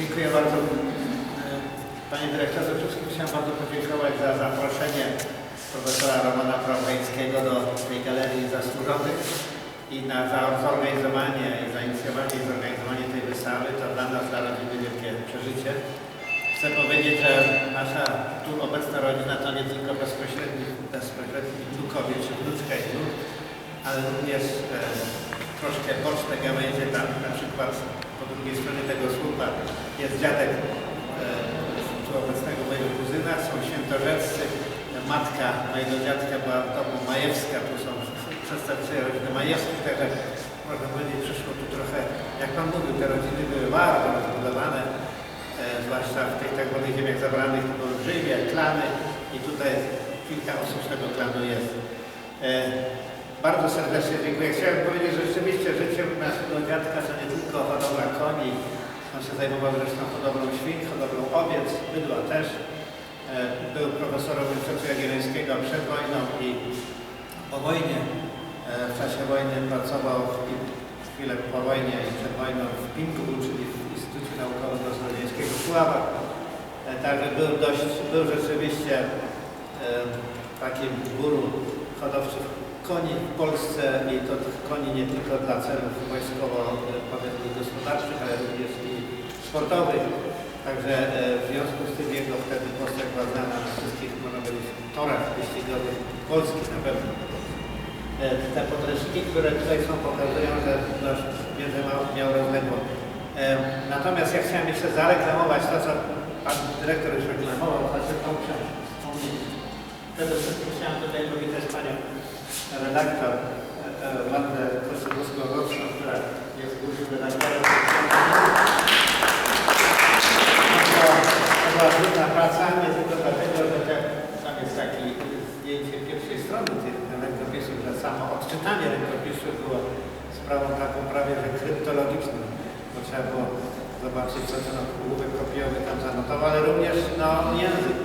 Dziękuję bardzo. E, Panie dyrektorze, wszystkim chciałem bardzo podziękować za zaproszenie profesora Romana Prawejskiego do tej galerii zasłużonych i na za zorganizowanie i zainicjowanie i zorganizowanie tej wystawy. To dla nas, dla rodziny wielkie przeżycie. Chcę powiedzieć, że nasza tu obecna rodzina to nie tylko bezpośredni, bezpośredni wnukowie czy wnuczka i wnuk, ale również e, troszkę boczne gałęzie tam na przykład po drugiej stronie tego słupa jest dziadek e, obecnego mojego kuzyna, są świętorzeccy, matka mojego dziadka była w domu Majewska, tu są przedstawiciele rodziny Majewskich, także można powiedzieć, przyszło tu trochę, jak Pan mówił, te rodziny były bardzo rozbudowane, e, zwłaszcza w tych tak zwanych ziemiach zabranych, to były olbrzymie klany. I tutaj kilka osób z tego klanu jest. E, bardzo serdecznie dziękuję. Chciałem powiedzieć, że rzeczywiście życiem naszego dziadka to nie tylko hodowla koni, on się zajmował zresztą hodowlą świń, hodowlą owiec, bydła też. E, Był profesorem Uniwersytetu Jagiellońskiego przed wojną i po wojnie, e, w czasie wojny pracował i chwilę po wojnie i przed wojną w PINK-u, czyli w Instytucie w Puławach. E, Także był dość, był rzeczywiście takim guru hodowców koni w Polsce i to tych koni nie tylko dla celów wojskowo e, powiedzmy gospodarczych, ale również i sportowych. Także e, w związku z tym jego wtedy postać była znana na wszystkich, można powiedzieć, torach wyścigowych polskich na pewno. E, Te podręczniki, które tutaj są, pokazują, że nasz wiedzę miał rozległą. E, Natomiast ja chciałem jeszcze zareklamować to, co pan dyrektor już reklamował, znaczy tą książkę. Przede wszystkim chciałem tutaj powitać panią redaktor Wandę Kosybuską-Rowską, która jest głównym redaktorem. To była- trudna praca, nie tylko dlatego, że te, tam jest takie zdjęcie pierwszej strony tych rękopisów, że samo odczytanie rękopisu było sprawą taką prawie że kryptologiczną, bo trzeba było zobaczyć, co ten ołówek kopiowy tam zanotował, ale również no, język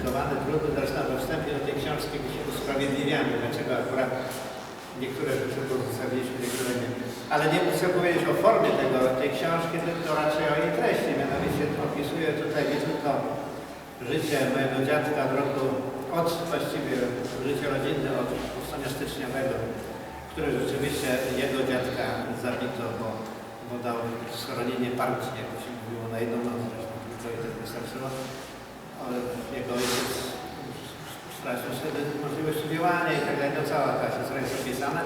skomplikowany, trudny. Zresztą we wstępie do tej książki my się usprawiedliwiamy, dlaczego akurat niektóre rzeczy pozostawiliśmy, niektóre nie. Ale nie chcę powiedzieć o formie tego, tej książki, tylko raczej o jej treści. Mianowicie opisuję tutaj nie tylko życie mojego dziadka w roku od właściwie życie rodzinne od powstania styczniowego, które rzeczywiście jego dziadka zabito, bo, bo dał schronienie partii, jak to się mówiło, na jedną noc. Zresztą tylko i tak wystarczyło. Ale jego ojciec stracił sobie możliwość studiowania i tak dalej. To cała ta historia jest opisana.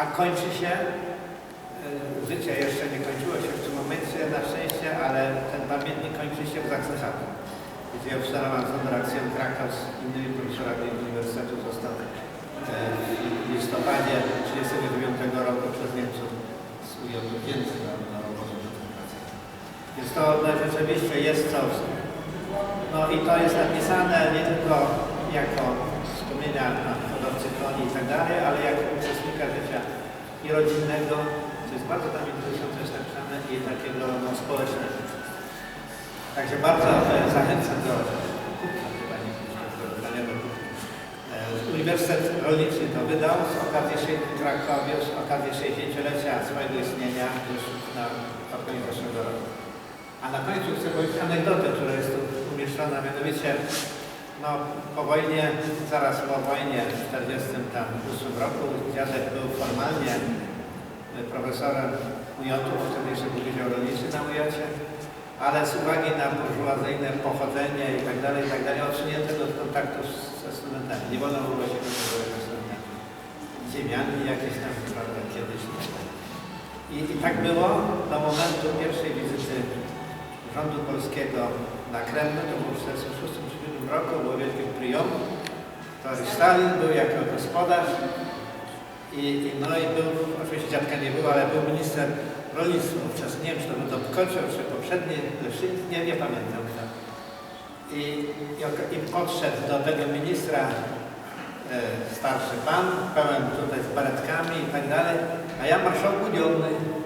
A kończy się, e, życie jeszcze nie kończyło się w tym momencie na szczęście, ale ten pamiętnik kończy się w Sachsenhausen gdzie obserwował reakcję Krakow z innymi profesorami Uniwersytetu został e, w listopadzie 1939 roku przez Niemców z ujętym więcej na, na koncentracyjnym. Więc to no, rzeczywiście jest coś. No i to jest napisane nie tylko jako wspomnienia na hodowcy koni i tak dalej, ale jako uczestnika życia i rodzinnego, co jest bardzo tam interesujące jest napisane, i takiego no, społecznego. Także bardzo e, zachęcam do. E, Uniwersytet Rolniczy to wydał z okazji w Krakowie, z okazji 60-lecia swojego istnienia już na pod koniec zeszłego roku. A na końcu chcę powiedzieć anegdotę, która jest tu umieszczona, mianowicie no, po wojnie, zaraz po wojnie w 1948 roku dziadek był formalnie profesorem UJ-u, wtedy Wydział Rolniczy na UJ-cie, ale z uwagi na burżuazyjne pochodzenie i tak dalej, i tak dalej, odsunięto do kontaktu ze studentami. Nie wolno było się kontaktować studentami. Ziemianki jakieś tam, prawda, kiedyś. I, I tak było do momentu pierwszej wizyty rządu polskiego na Kremlu, to było w 1946 roku, było wielkie priom. To Stalin był jako gospodarz i, i no i był, oczywiście dziadka nie było, ale był minister rolnictwa wówczas, nie wiem czy to był Dobkocioł, czy poprzedni nie, nie pamiętam kto. I, i, podszedł do tego ministra e, starszy pan, pełen tutaj z baretkami i tak dalej, a ja marszałku Dionny.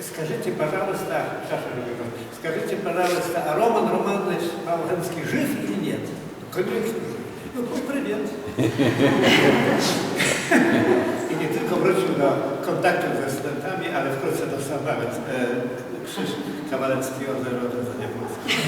Скажите, пожалуйста, Саша Рубиков, скажите, пожалуйста, а Роман Романович Волхенский жив или нет? Конечно, жив. Ну, ну, привет. I nie tylko wrócił do kontaktów ze studentami, ale wkrótce dostał nawet e, krzyż kawalerskiej Orderu Odrodzenia Polski.